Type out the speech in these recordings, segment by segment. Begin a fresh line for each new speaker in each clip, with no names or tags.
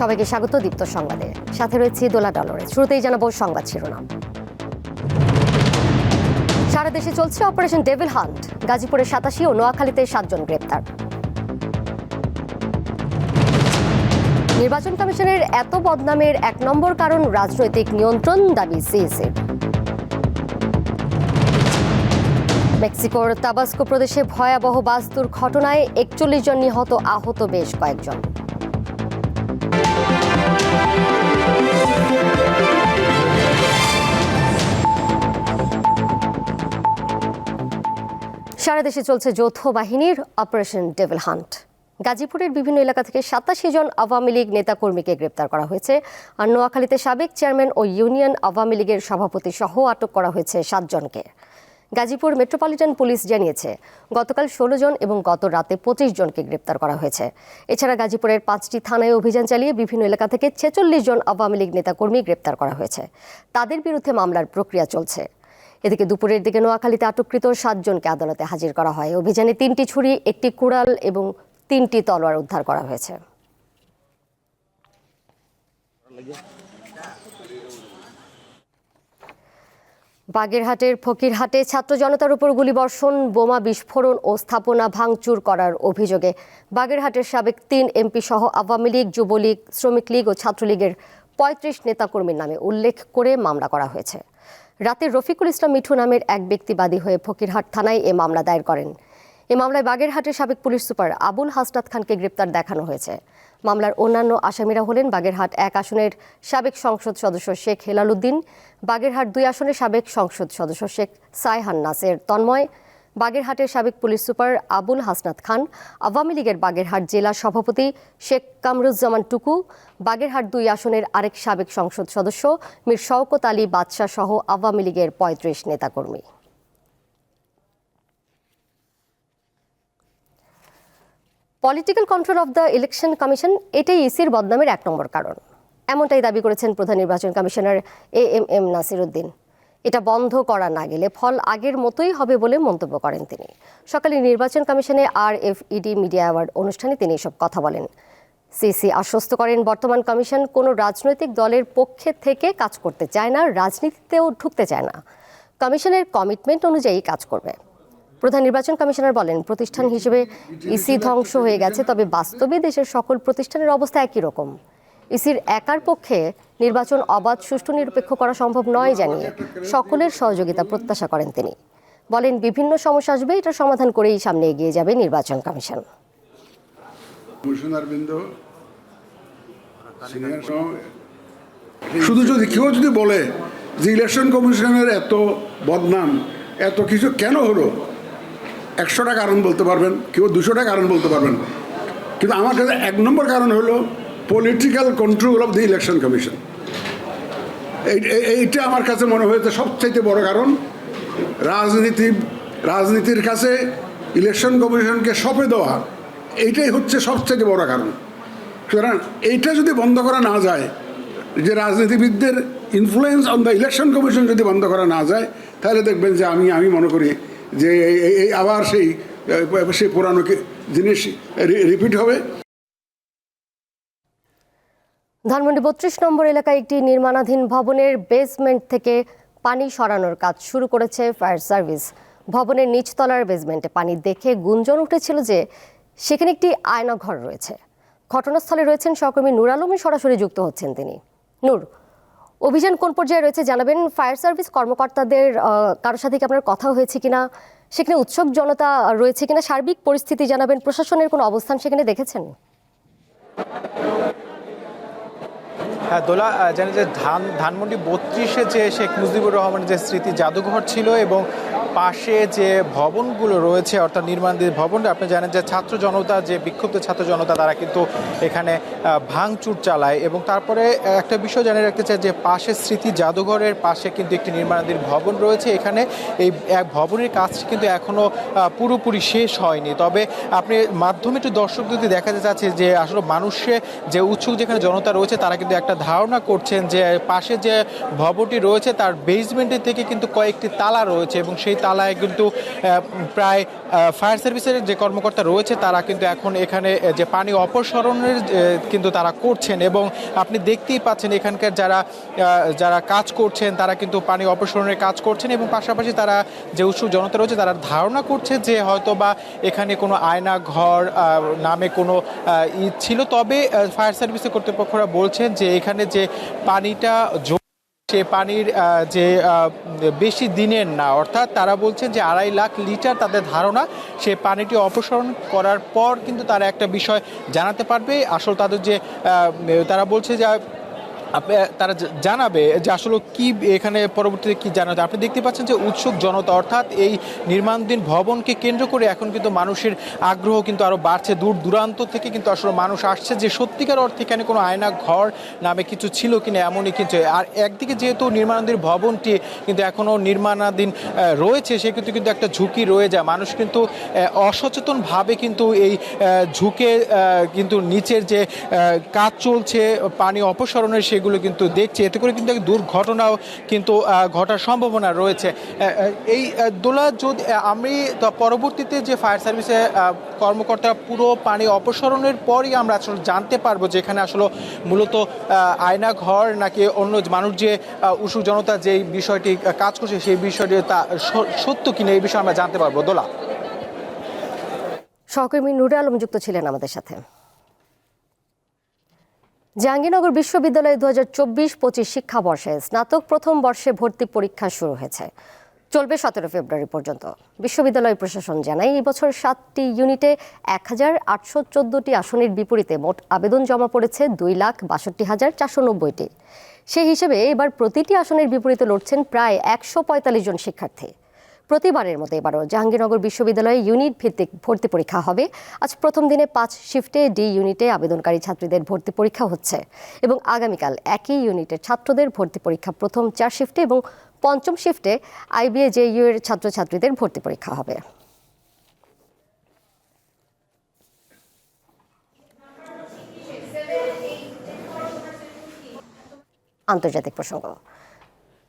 সবাইকে স্বাগত দীপ্ত সংবাদে। সাথে রয়েছে দোলা ডলরে। শুরুতেই জানাব সংবাদ শিরোনাম। সারা দেশে চলছে অপারেশন ডেভিল হান্ট। গাজীপুরের সাতাশি ও নোয়াখালীতে সাতজন গ্রেপ্তার। নির্বাচন কমিশনের এত বদনামের এক নম্বর কারণ রাজনৈতিক নিয়ন্ত্রণ, দাবি সিএসির মেক্সিকোর তাবাস্কো প্রদেশে ভয়াবহ বাস দুর্ঘটনায় একচল্লিশ জন নিহত, আহত বেশ কয়েকজন। সারা দেশে চলছে যৌথ বাহিনীর অপারেশন ডেভিল হান্ট। গাজীপুরের বিভিন্ন এলাকা থেকে সাতাশি জন আওয়ামী লীগ নেতাকর্মীকে গ্রেপ্তার করা হয়েছে। আর নোয়াখালীতে সাবেক চেয়ারম্যান ও ইউনিয়ন আওয়ামী লীগের সভাপতি সহ আটক করা হয়েছে সাতজনকে গাজীপুর মেট্রোপলিটন পুলিশ জানিয়েছে, গতকাল ষোলো জন এবং গত রাতে পঁচিশ জনকে গ্রেপ্তার করা হয়েছে। এছাড়া গাজীপুরের পাঁচটি থানায় অভিযান চালিয়ে বিভিন্ন এলাকা থেকে ছেচল্লিশ জন আওয়ামী লীগ নেতাকর্মী গ্রেপ্তার করা হয়েছে। তাদের বিরুদ্ধে মামলার প্রক্রিয়া চলছে। এদিকে দুপুরের দিকে নোয়াখালীতে আটককৃত সাতজনকে আদালতে হাজির করা হয়। অভিযানে তিনটি ছুরি, একটি কুড়াল এবং তিনটি তলোয়ার উদ্ধার করা হয়েছে। বাগেরহাটের ফকিরহাটে ছাত্র জনতার উপর গুলিবর্ষণ, বোমা বিস্ফোরণ ও স্থাপনা ভাঙচুর করার অভিযোগে বাগেরহাটের সাবেক তিন এমপি সহ আওয়ামী লীগ, যুবলীগ, শ্রমিক লীগ ও ছাত্রলীগের পঁয়ত্রিশ নেতাকর্মীর নামে উল্লেখ করে মামলা করা হয়েছে। রাতে রফিকুল ইসলাম মিঠু নামের এক ব্যক্তিবাদী হয়ে ফকিরহাট থানায় এ মামলা দায়ের করেন। এ মামলায় বাগেরহাটের সাবেক পুলিশ সুপার আবুল হাসনাত খানকে গ্রেপ্তার দেখানো হয়েছে। মামলার অন্যান্য আসামিরা হলেন বাগেরহাট এক আসনের সাবেক সংসদ সদস্য শেখ হেলালুদ্দিন বাগেরহাট দুই আসনের সাবেক সংসদ সদস্য শেখ সাইহান নাসের তন্ময় বাগেরহাটের সাবেক পুলিশ সুপার আবুল হাসনাত খান, আওয়ামী লীগের বাগেরহাট জেলা সভাপতি শেখ কামরুজ্জামান টুকু, বাগেরহাট দুই আসনের আরেক সাবেক সংসদ সদস্য মীর শওকত আলী বাদশাহ সহ আওয়ামী লীগের পঁয়ত্রিশ নেতাকর্মী। Political control of the election commission এটাই ইসির বদনামের এক নম্বর কারণ। এমনটাই দাবি করেছেন প্রধান নির্বাচন commissioner A M M Nasir Uddin এটা বন্ধ করা না গেলে ফল আগের মতোই হবে বলে মন্তব্য করেন তিনি। সকালে নির্বাচন কমিশনে R F E D media award অনুষ্ঠানে তিনি এসব কথা বলেন। সিসি আশ্বস্ত করেন, বর্তমান কমিশন কোনো রাজনৈতিক দলের পক্ষে থেকে কাজ করতে চায় না, রাজনীতিতেও ঢুকতে চায় না। কমিশনের কমিটমেন্ট অনুযায়ী কাজ করবে। প্রধান নির্বাচন কমিশনার বলেন, প্রতিষ্ঠান হিসেবে ইসি ধ্বংস হয়ে গেছে, তবে বাস্তবে দেশের সকল প্রতিষ্ঠানের অবস্থা একই রকম। ইসির একার পক্ষে নির্বাচন অবাধ সুষ্ঠু নিরপেক্ষ করা সম্ভব নয় জানিয়ে সকলের সহযোগিতা প্রত্যাশা করেন তিনি। বলেন বিভিন্ন সমস্যা আসবে এটা সমাধান করেই সামনে এগিয়ে যাবে নির্বাচন কমিশন।
শুধু যদি কেউ যদি বলে যে ইলেকশন কমিশনের এত বদনাম এত কিছু কেন হলো? একশোটা কারণ বলতে পারবেন কেউ দুশোটা কারণ বলতে পারবেন। কিন্তু আমার কাছে এক নম্বর কারণ হলো political control of the election commission এইটা আমার কাছে মনে হয়েছে সবচাইতে বড় কারণ। রাজনীতি, রাজনীতির কাছে ইলেকশন কমিশনকে সঁপে দেওয়া, এইটাই হচ্ছে সবচেয়ে বড় কারণ। সুতরাং এইটা যদি বন্ধ করা না যায়, যে রাজনীতিবিদদের influence on the election commission যদি বন্ধ করা না যায়, তাহলে দেখবেন যে আমি আমি মনে করি যে এই আবার সেই সেই পুরানো জিনিস রিপিট হবে।
ধানমন্ডি বত্রিশ নম্বর এলাকায় একটি নির্মাণাধীন ভবনের বেসমেন্ট থেকে পানি সরানোর কাজ শুরু করেছে ফায়ার সার্ভিস ভবনের নিচতলার বেসমেন্টে পানি দেখে গুঞ্জন উঠেছিল যে সেখানে একটি আয়নাঘর রয়েছে। ঘটনাস্থলে রয়েছেন সহকর্মী নূর আলমী, সরাসরি যুক্ত হচ্ছেন তিনি। নূর, অভিযান কোন পর্যায়ে রয়েছে জানাবেন? ফায়ার সার্ভিস কর্মকর্তাদের কারোর সাথে কি আপনার কথা হয়েছে কিনা? সেখানে উৎসুক জনতা রয়েছে কিনা? সার্বিক পরিস্থিতি জানাবেন? প্রশাসনের কোনো অবস্থান সেখানে দেখেছেন?
দোলা জানি যে ধান, ধানমন্ডি বত্রিশে যে শেখ মুজিবুর রহমানের যে স্মৃতি জাদুঘর ছিল এবং পাশে যে ভবনগুলো রয়েছে, অর্থাৎ নির্মাণাধীন ভবন আপনি জানেন যে ছাত্র জনতা, যে বিক্ষুব্ধ ছাত্র জনতা, তারা কিন্তু এখানে ভাঙচুর চালায় এবং তারপরে একটা বিষয় জানিয়ে রাখতে চাই যে পাশে স্মৃতি জাদুঘরের পাশে কিন্তু একটি নির্মাণাধীন ভবন রয়েছে। এখানে এই এক ভবনের কাজটি কিন্তু এখনও পুরোপুরি শেষ হয়নি। তবে আপনি মাধ্যমে একটু দর্শক যদি দেখা যাচ্ছে যে আসলে মানুষে যে উৎসুক যেখানে জনতা রয়েছে, তারা কিন্তু একটা ধারণা করছেন যে পাশে যে ভবনটি রয়েছে, তার বেসমেন্টের থেকে কিন্তু কয়েকটি তালা রয়েছে এবং সেই তালায় কিন্তু প্রায় ফায়ার সার্ভিসের যে কর্মকর্তা রয়েছে তারা কিন্তু এখন এখানে যে পানি অপসারণের কিন্তু তারা করছেন এবং আপনি দেখতেই পাচ্ছেন এখানকার যারা যারা কাজ করছেন তারা কিন্তু পানি অপসারণের কাজ করছেন এবং পাশাপাশি তারা যে উৎসুক জনতা রয়েছে তারা ধারণা করছে যে হয়তো বা এখানে কোনো আয়না ঘর নামে কোনো ই ছিল। তবে ফায়ার সার্ভিসের কর্তৃপক্ষরা বলছেন যে এখানে যে পানিটা সে পানির যে বেশি দিনের না, অর্থাৎ তারা বলছেন যে আড়াই লাখ লিটার তাদের ধারণা, সে পানিটি অপসারণ করার পর কিন্তু তারা একটা বিষয় জানাতে পারবে। আসল তাদের যে তারা বলছে যে তারা জানাবে যে আসলে কি এখানে পরবর্তীতে কি জানাতে আপনি দেখতে পাচ্ছেন যে উৎসুক জনতা, অর্থাৎ এই নির্মাণাধীন ভবনকে কেন্দ্র করে এখন কিন্তু মানুষের আগ্রহ কিন্তু আরও বাড়ছে। দূর দূরান্ত থেকে কিন্তু আসলে মানুষ আসছে যে সত্যিকার অর্থে এখানে কোনো আয়না ঘর নামে কিছু ছিল কিনা এমনই কিন্তু। আর একদিকে যেহেতু নির্মাণাধীন ভবনটি কিন্তু এখনও নির্মাণাধীন রয়েছে সে কিন্তু কিন্তু একটা ঝুঁকি রয়ে যায়। মানুষ কিন্তু অসচেতনভাবে কিন্তু এই ঝুঁকে কিন্তু নিচের যে কাজ চলছে, পানি অপসারণের সেগুলো কিন্তু দেখছে। এতে করে কিন্তু দুর্ঘটনাও কিন্তু ঘটার সম্ভাবনা রয়েছে। এই দোলা যদি আমি পরবর্তীতে যে ফায়ার সার্ভিসে কর্মকর্তা পুরো পানি অপসারণের পরই আমরা আসলে জানতে পারব যে এখানে আসলে মূলত আয়না ঘর নাকি অন্য মানুষ যে উৎসুক জনতা যে বিষয়টি কাজ করছে সেই বিষয়টি তা সত্য কিনা এই বিষয়ে আমরা জানতে পারব। দোলা।
সহকর্মী নুরে আলম যুক্ত ছিলেন আমাদের সাথে। জাহাঙ্গীরনগর বিশ্ববিদ্যালয়ে দু হাজার চব্বিশ পঁচিশ শিক্ষাবর্ষে স্নাতক প্রথম বর্ষে ভর্তি পরীক্ষা শুরু হয়েছে। চলবে সতেরো ফেব্রুয়ারি পর্যন্ত। বিশ্ববিদ্যালয় প্রশাসন জানায়, এই বছর সাতটি ইউনিটে এক হাজার আটশো চোদ্দটি আসনের বিপরীতে মোট আবেদন জমা পড়েছে দুই লাখ বাষট্টি হাজার চারশো নব্বইটি। সেই হিসেবে এবার প্রতিটি আসনের বিপরীতে লড়ছেন প্রায় একশো পঁয়তাল্লিশ জন শিক্ষার্থী। প্রতিবারের মতো এবারও জাহাঙ্গীরনগর বিশ্ববিদ্যালয়ে ইউনিট ভিত্তিক ভর্তি পরীক্ষা হবে। আজ প্রথম দিনে পাঁচ শিফটে ডি ইউনিটে আবেদনকারী ছাত্রীদের ভর্তি পরীক্ষা হচ্ছে এবং আগামীকাল একই ইউনিটের ছাত্রদের ভর্তি পরীক্ষা প্রথম চার শিফটে এবং পঞ্চম শিফটে আইবিএ জেইউ এর ছাত্রছাত্রীদের ভর্তি পরীক্ষা হবে। আন্তর্জাতিক প্রসঙ্গ।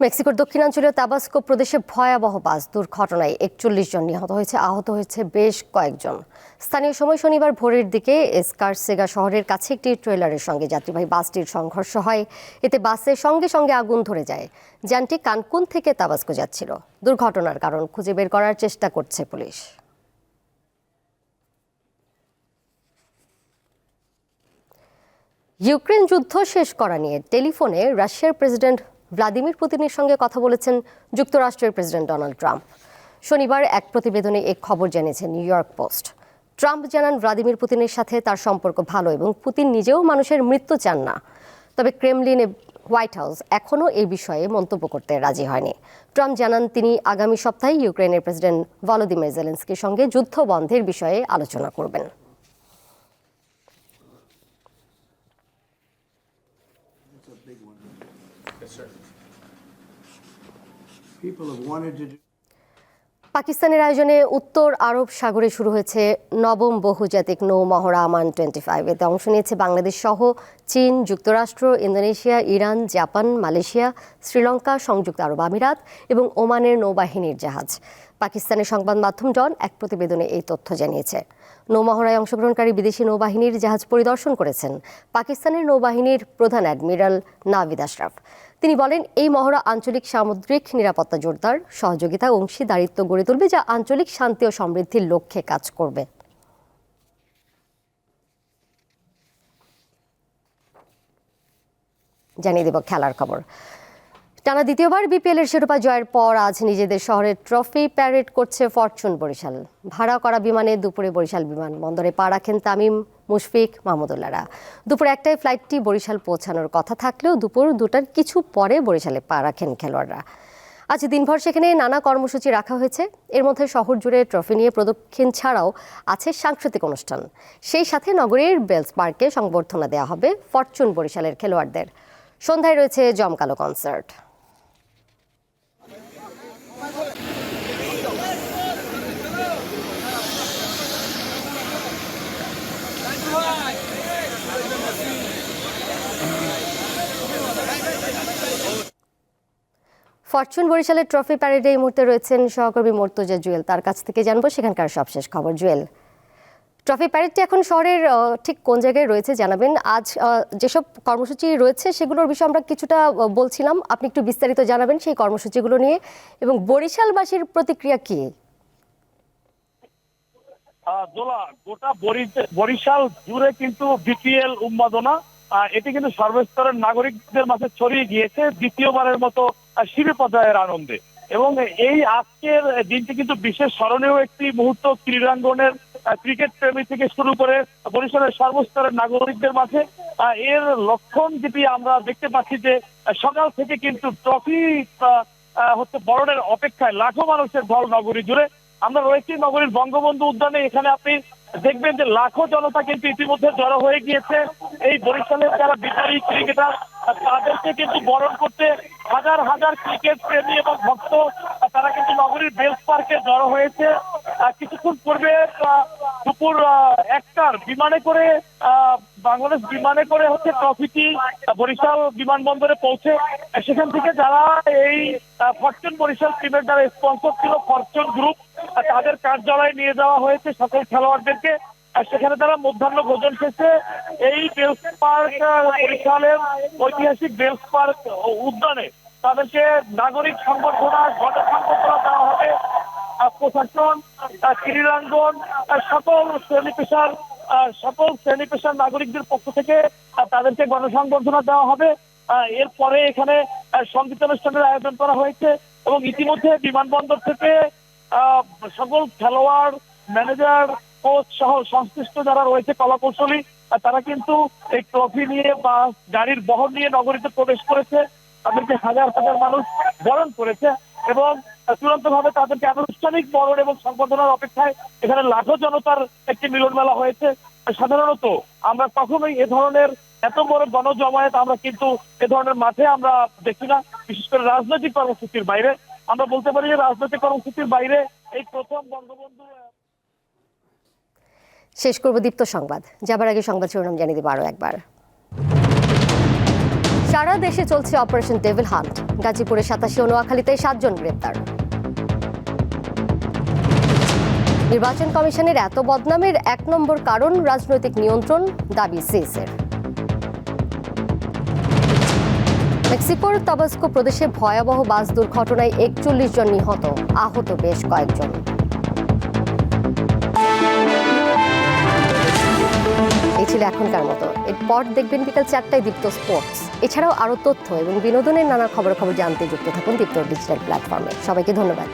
মেক্সিকোর দক্ষিণাঞ্চলীয় তাবাস্কো প্রদেশে ভয়াবহ বাস দুর্ঘটনায় একচল্লিশ জন নিহত হয়েছে, আহত হয়েছে বেশ কয়েকজন। স্থানীয় সময় শনিবার ভোরের দিকে এসকারসেগা শহরের কাছে একটি ট্রেলারের সঙ্গে যাত্রীবাহী বাসটির সংঘর্ষ হয়। এতে বাসের সঙ্গে সঙ্গে আগুন ধরে যায়। যানটি কানকুন থেকে তাবাস্কো যাচ্ছিল। দুর্ঘটনার কারণ খুঁজে বের করার চেষ্টা করছে পুলিশ। ইউক্রেন যুদ্ধ শেষ করা নিয়ে টেলিফোনে রাশিয়ার প্রেসিডেন্ট ভ্লাদিমির পুতিনের সঙ্গে কথা বলেছেন যুক্তরাষ্ট্রের প্রেসিডেন্ট ডোনাল্ড ট্রাম্প। শনিবার এক প্রতিবেদনে এ খবর জানিয়েছে নিউ ইয়র্ক পোস্ট। ট্রাম্প জানান ভ্লাদিমির পুতিনের সাথে তার সম্পর্ক ভালো এবং পুতিন নিজেও মানুষের মৃত্যু চান না। তবে ক্রেমলিনে হোয়াইট হাউস এখনও এই বিষয়ে মন্তব্য করতে রাজি হয়নি। ট্রাম্প জানান তিনি আগামী সপ্তাহে ইউক্রেনের প্রেসিডেন্ট ভলোদিমির জেলেন্সকির সঙ্গে যুদ্ধ বন্ধের বিষয়ে আলোচনা করবেন। পাকিস্তানের আয়োজনে উত্তর আরব সাগরে শুরু হয়েছে নবম বহুজাতিক নৌ মহড়া আমান টোয়েন্টি ফাইভ। এতে অংশ নিয়েছে বাংলাদেশ সহ চীন, যুক্তরাষ্ট্র, Indonesia, Iran, Japan, Malaysia, Sri Lanka, সংযুক্ত আরব আমিরাত এবং ওমানের নৌবাহিনীর জাহাজ। পাকিস্তানের সংবাদ মাধ্যম ডন এক প্রতিবেদনে এই তথ্য জানিয়েছে। নৌমহড়ায় অংশগ্রহণকারী বিদেশি নৌবাহিনীর জাহাজ পরিদর্শন করেছেন পাকিস্তানের নৌবাহিনীর প্রধান অ্যাডমিরাল নাভিদ আশরাফ। তিনি বলেন, এই মহড়া আঞ্চলিক সামুদ্রিক নিরাপত্তা জোরদার, সহযোগিতা অংশীদারিত্ব গড়ে তুলবে যা আঞ্চলিক শান্তি ও সমৃদ্ধির লক্ষ্যে কাজ করবে। জানিয়ে দেব খেলার খবর। টানা দ্বিতীয়বার বিপিএল এর শিরোপা জয়ের পর আজ নিজেদের শহরে ট্রফি প্যারেড করছে ফরচুন বরিশাল। ভাড়া করা বিমানে দুপুরে বরিশাল বিমান বন্দরে পা রাখেন তামিম, মুশফিক, মাহমুদুল্লাহরা। দুপুর একটায় ফ্লাইটটি বরিশাল পৌঁছানোর কথা থাকলেও দুপুর দুটার কিছু পরে বরিশালে পা রাখেন খেলোয়াড়রা। আজ দিনভর সেখানে নানা কর্মসূচি রাখা হয়েছে। এর মধ্যে শহর জুড়ে ট্রফি নিয়ে প্রদক্ষিণ ছাড়াও আছে সাংস্কৃতিক অনুষ্ঠান। সেই সাথে নগরীর বেলস পার্কে সংবর্ধনা দেওয়া হবে ফরচুন বরিশালের খেলোয়াড়দের। সন্ধ্যায় রয়েছে জমকালো কনসার্ট। ফরচুন বরিশালের ট্রফি প্যারেডে এই মুহূর্তে রয়েছেন সহকর্মী মর্তুজা জুয়েল। তার কাছ থেকে জানব সেখানকার সবশেষ খবর। জুয়েল, ট্রফি প্যারেডটি এখন শহরের ঠিক কোন জায়গায় রয়েছে জানাবেন। আজ যেসব কর্মসূচি রয়েছে সেগুলোর বিষয়ে আমরা কিছুটা বলছিলাম। আপনি একটু বিস্তারিত জানাবেন সেই কর্মসূচিগুলো নিয়ে। এবং বরিশালবাসীর প্রতিক্রিয়া কী?
গোটা বরিশাল জুড়ে কিন্তু বিপিএল উন্মাদনা। এটি কিন্তু সর্বস্তরের নাগরিকদের মাঝে ছড়িয়ে গিয়েছে দ্বিতীয়বারের মতো আহ, শিবে পর্যায়ের আনন্দে। এবং এই আজকের দিনটি কিন্তু বিশেষ স্মরণীয় একটি মুহূর্ত ক্রীড়াঙ্গনের ক্রিকেট প্রেমী থেকে শুরু করে বরিশালের সর্বস্তরের নাগরিকদের মাঝে। এর লক্ষণ যেটি আমরা দেখতে পাচ্ছি যে সকাল থেকে কিন্তু ট্রফি হচ্ছে বরণের অপেক্ষায় লাখো মানুষের ঢল নগরী জুড়ে। আমরা রয়েছি নগরীর বঙ্গবন্ধু উদ্যানে। এখানে আপনি দেখবেন যে লাখো জনতা কিন্তু ইতিমধ্যে জড়ো হয়ে গিয়েছে। এই বরিশালের যারা বিজয়ী ক্রিকেটার তাদেরকে কিন্তু বরণ করতে হাজার হাজার ক্রিকেট প্রেমী এবং ভক্ত তারা কিন্তু নগরীর বেলস পার্কে জড়ো হয়েছে। কিছুক্ষণ পূর্বে দুপুর একটার বিমানে করে বাংলাদেশ বিমানে করে হচ্ছে ট্রফিটি বরিশাল বিমানবন্দরে পৌঁছে। সেখান থেকে যারা এই ফরচুন বরিশাল টিমের যারা স্পন্সর ছিল ফরচুন গ্রুপ তাদের কার্যালয়ে নিয়ে যাওয়া হয়েছে সকল খেলোয়াড়দেরকে। সেখানে তারা মধ্যাহ্ন ভোজন শেষে এই বেলস পার্ক, বরিশালের ঐতিহাসিক বেলস পার্ক উদ্যানে তাদেরকে নাগরিক সংবর্ধনা গণসংবর্ধনা দেওয়া হবে। প্রশাসন ক্রীড়াঙ্গন সকল শ্রেণি পেশার সকল শ্রেণি পেশার নাগরিকদের পক্ষ থেকে তাদেরকে গণসংবর্ধনা দেওয়া হবে। এরপরে এখানে সঙ্গীতানুষ্ঠানের আয়োজন করা হয়েছে এবং ইতিমধ্যে বিমানবন্দর থেকে সকল খেলোয়াড়, ম্যানেজার কোচ সহ সংশ্লিষ্ট যারা রয়েছে কলাকৌশলী আহ, তারা কিন্তু এই ট্রফি নিয়ে বা গাড়ির বহর নিয়ে নগরীতে প্রবেশ করেছে। তাদেরকে হাজার হাজার মানুষ বরণ করেছে এবং চূড়ান্ত ভাবে তাদেরকে আনুষ্ঠানিক বরণ এবং সংবর্ধনার অপেক্ষায় এখানে লাখো জনতার একটি মিলন মেলা হয়েছে সাধারণত আমরা কখনোই এ ধরনের এত বড় গণজমায়েত আমরা কিন্তু এ ধরনের মাঠে আমরা দেখি না। বিশেষ করে রাজনৈতিক কর্মসূচির বাইরে। আমরা বলতে পারি যে রাজনৈতিক কর্মসূচির বাইরে এই প্রথম বঙ্গবন্ধু
শেষ করব দীপ্ত সংবাদ। যাবার আগে সংবাদ শিরোনাম জানিয়ে দেবো আরও একবার। সারা দেশে চলছে অপারেশন ডেভিল হান্ট। গাজীপুরে সাতাশি ও নোয়াখালীতে সাতজন গ্রেপ্তার। নির্বাচন কমিশনের এত বদনামের এক নম্বর কারণ রাজনৈতিক নিয়ন্ত্রণ, দাবি সিসের মেক্সিকোর তাবাস্কো প্রদেশে ভয়াবহ বাস দুর্ঘটনায় একচল্লিশ জন নিহত, আহত বেশ কয়েকজন। ছিল এখনকার মতো। এরপর দেখবেন বিকাল চারটায় দীপ্ত স্পোর্টস। এছাড়াও আরও তথ্য এবং বিনোদনের নানা খবর খবর জানতে যুক্ত থাকুন দীপ্ত ডিজিটাল প্ল্যাটফর্মে। সবাইকে ধন্যবাদ।